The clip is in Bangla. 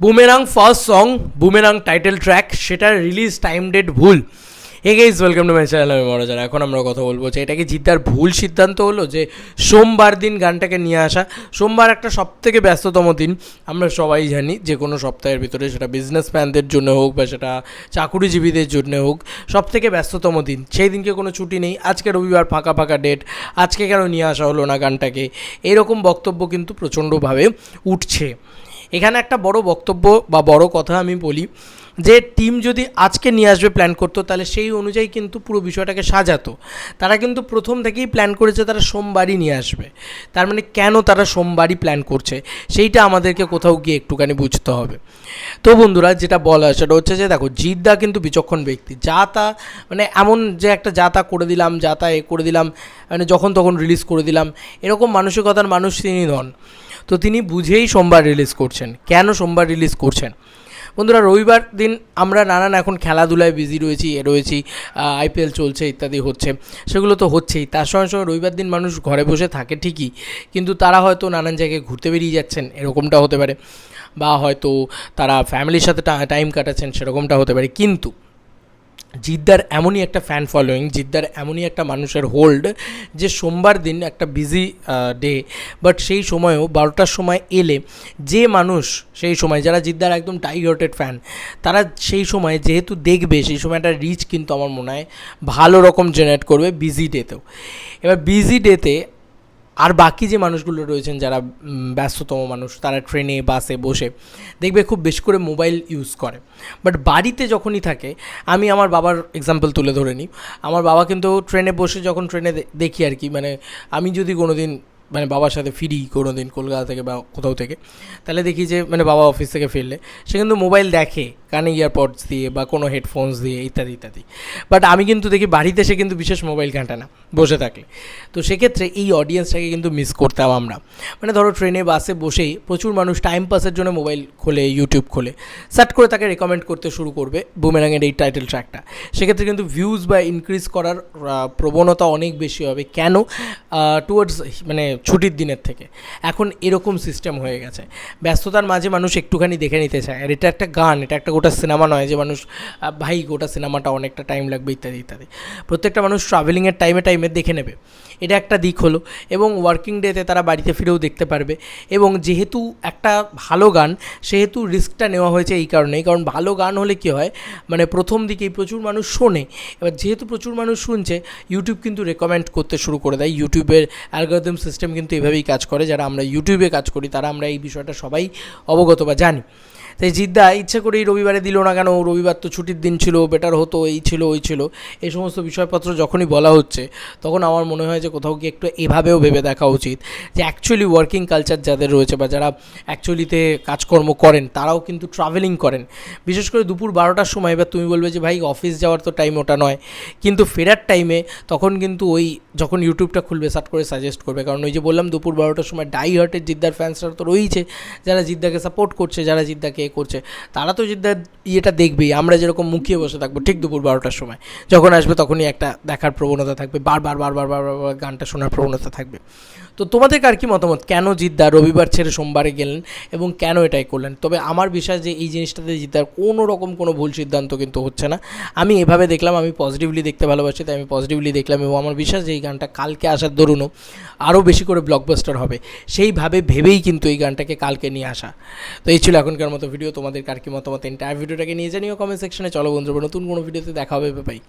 Boomerang first song boomerang title track সেটার রিলিজ টাইম ডেট ভুল। Hey guys welcome to my channel আমি এখন আমরা কথা বলব যে এটা কি জিদ্দার ভুল সিদ্ধান্ত হলো যে সোমবার দিন গানটাকে নিয়ে আসা। সোমবার একটা সব থেকে ব্যস্ততম দিন, আমরা সবাই জানি যে কোনো সপ্তাহের ভিতরে সেটা বিজনেসম্যানদের জন্য হোক বা সেটা চাকুরিজীবীদের জন্য হোক সব থেকে ব্যস্ততম দিন। সেই দিনকে কোনো ছুটি নেই, আজকে রবিবার ফাঁকা ফাঁকা ডেট আজকে কেন নিয়ে আসা হলো না গানটাকে? এরকম বক্তব্য কিন্তু প্রচণ্ডভাবে উঠছে। এখানে একটা বড় বক্তব্য বা বড় কথা আমি বলি যে টিম যদি আজকে নিয়ে আসবে প্ল্যান করতো, তাহলে সেই অনুযায়ী কিন্তু পুরো বিষয়টাকে সাজাতো। তারা কিন্তু প্রথম থেকেই প্ল্যান করেছে তারা সোমবারই নিয়ে আসবে। তার মানে কেন তারা সোমবারই প্ল্যান করছে, সেইটা আমাদেরকে কোথাও গিয়ে একটুখানি বুঝতে হবে। তো বন্ধুরা, যেটা বলা সেটা হচ্ছে যে দেখো, জিদ্দা কিন্তু বিচক্ষণ ব্যক্তি। যা তা মানে এমন যে একটা যা তা করে দিলাম, যা তা এ করে দিলাম মানে যখন তখন রিলিজ করে দিলাম, এরকম মানসিকতার মানুষ তিনি নন। তো তিনি বুঝেই সোমবার রিলিজ করছেন। কেন সোমবার রিলিজ করছেন? বন্ধুরা, রবিবার দিন আমরা নানান এখন খেলাধুলায় বিজি রয়েছি, এ রয়েছি আইপিএল চলছে ইত্যাদি হচ্ছে। সেগুলো তো হচ্ছেই। তার সঙ্গে সঙ্গে রবিবার দিন মানুষ ঘরে বসে থাকে ঠিকই, কিন্তু তারা হয়তো নানান জায়গায় ঘুরতে বেরিয়ে যাচ্ছেন, এরকমটা হতে পারে। বা হয়তো তারা ফ্যামিলির সাথে টাইম কাটাচ্ছেন, সেরকমটা হতে পারে। কিন্তু জিদ্দার এমনই একটা ফ্যান ফলোয়িং জিদ্দার এমনই একটা মানুষের হোল্ড যে সোমবার দিন একটা বিজি ডে বাট সেই সময়ও বারোটার সময় এলে যে মানুষ সেই সময়, যারা জিদ্দার একদম টাইগার্টেড ফ্যান তারা সেই সময় যেহেতু দেখবে, সেই সময় একটা রিচ কিন্তু আমার মনে হয় ভালো রকম জেনারেট করবে বিজি ডেতেও এবার বিজি ডেতে আর বাকি যে মানুষগুলো রয়েছেন যারা ব্যস্ততম মানুষ, তারা ট্রেনে, বাসে বসে দেখবে খুব বেশি করে মোবাইল ইউজ করে। বাট বাড়িতে যখনই থাকে, আমি আমার বাবার এক্সাম্পল তুলে ধরে নিই। আমার বাবা কিন্তু ট্রেনে বসে যখন ট্রেনে দেখি আর কি মানে আমি যদি কোনো দিন মানে বাবার সাথে ফিরি কোনো দিন কলকাতা থেকে বা কোথাও থেকে, তাহলে দেখি যে মানে বাবা অফিস থেকে ফিরলে, সে কিন্তু মোবাইল দেখে। কানে ইয়ারপডস দিয়ে বা কোনো হেডফোনস দিয়ে, ইত্যাদি ইত্যাদি। বাট আমি কিন্তু দেখি বাড়িতে সে কিন্তু বিশেষ মোবাইল ঘাঁটে না, বসে থাকলে। তো সেক্ষেত্রে এই অডিয়েন্সটাকে কিন্তু মিস করতাম আমরা। মানে ধরো ট্রেনে বাসে বসেই প্রচুর মানুষ টাইম পাসের জন্য মোবাইল খোলে ইউটিউব খোলে। সার্চ করে তাকে রেকমেন্ড করতে শুরু করবে বুমেরাঙের এই টাইটেল ট্র্যাকটা সেক্ষেত্রে কিন্তু ভিউজ বা ইনক্রিজ করার প্রবণতা অনেক বেশি হবে। কেন? টুয়ার্ডস মানে ছুটির দিনের থেকে। এখন এরকম সিস্টেম হয়ে গেছে। ব্যস্ততার মাঝে মানুষ একটুখানি দেখে নিতে চায়। আর এটা একটা গান, এটা একটা গোটা সিনেমা নয় যে মানুষ ভাই গোটা সিনেমাটা অনেকটা টাইম লাগবে, ইত্যাদি ইত্যাদি। প্রত্যেকটা মানুষ ট্রাভেলিংয়ের টাইমে টাইমে দেখে নেবে। এটা একটা দিক হলো। এবং ওয়ার্কিং ডেতে তারা বাড়িতে ফিরেও দেখতে পারবে। এবং যেহেতু একটা ভালো গান, সেহেতু রিস্কটা নেওয়া হয়েছে এই কারণেই কারণ ভালো গান হলে কী হয়? মানে প্রথম দিকেই প্রচুর মানুষ শোনে। এবার যেহেতু প্রচুর মানুষ শুনছে ইউটিউব কিন্তু রেকমেন্ড করতে শুরু করে দেয়। ইউটিউবের অ্যালগোরিদম সিস্টেম কিন্তু এভাবেই কাজ করে। যারা আমরা ইউটিউবে কাজ করি, তারা আমরা এই বিষয়টা সবাই অবগত বা জানি। তাই জিদ্দা ইচ্ছে করেই রবিবারে দিল না কেন? রবিবার তো ছুটির দিন ছিল বেটার হতো, এই ছিল, ওই ছিল। এই সমস্ত বিষয়পত্র যখনই বলা হচ্ছে, তখন আমার মনে হয় যে কোথাও কি একটু এভাবেও ভেবে দেখা উচিত যে অ্যাকচুয়ালি ওয়ার্কিং কালচার যাদের রয়েছে বা যারা অ্যাকচুয়ালিতে কাজকর্ম করেন, তারাও কিন্তু ট্রাভেলিং করেন। বিশেষ করে দুপুর বারোটার সময় এবার তুমি বলবে যে, ভাই অফিস যাওয়ার তো টাইম ওটা নয়। কিন্তু ফেরার টাইমে তখন কিন্তু ওই যখন ইউটিউবটা খুলবে সার্চ করে সাজেস্ট করবে। কারণ ওই যে বললাম, দুপুর বারোটার সময় ডাই হার্টের জিদ্দার ফ্যান্সরা তো রয়েছে যারা জিদ্দাকে সাপোর্ট করছে, যারা জিদ্দাকে এ করছে। তারা তো জিদ্দার ইয়েটা দেখবেই। আমরা যেরকম মুখিয়ে বসে থাকব ঠিক দুপুর বারোটার সময়। যখন আসবে তখনই একটা দেখার প্রবণতা থাকবে। বারবার বারবার বারবার গানটা শোনার প্রবণতা থাকবে। তো তোমাদের আর কি মতামত? কেন জিদ্দার রবিবার ছেড়ে সোমবারে গেলেন এবং কেন এটাই করলেন? তবে আমার বিশ্বাস যে এই জিনিসটাতে জিদ্দার কোনো রকম কোনো ভুল সিদ্ধান্ত কিন্তু হচ্ছে না। আমি এভাবে দেখলাম, আমি পজিটিভলি দেখতে ভালোবাসি, তাই আমি পজিটিভলি দেখলাম এবং আমার বিশ্বাস যে এই গানটা কালকে আসার দরুনও আরও বেশি করে ব্লকবাস্টার হবে। সেইভাবে ভেবেই কিন্তু এই গানটাকে কালকে নিয়ে আসা। তো এই ছিল এখনকার মতো ভিডিও তোমাদের কার কি মতামত এন্টায়ার ভিডিওটাকে নিয়ে জানিও কমেন্ট সেকশনে চলো বন্ধুরা নতুন কোনো ভিডিওতে দেখা হবে বাই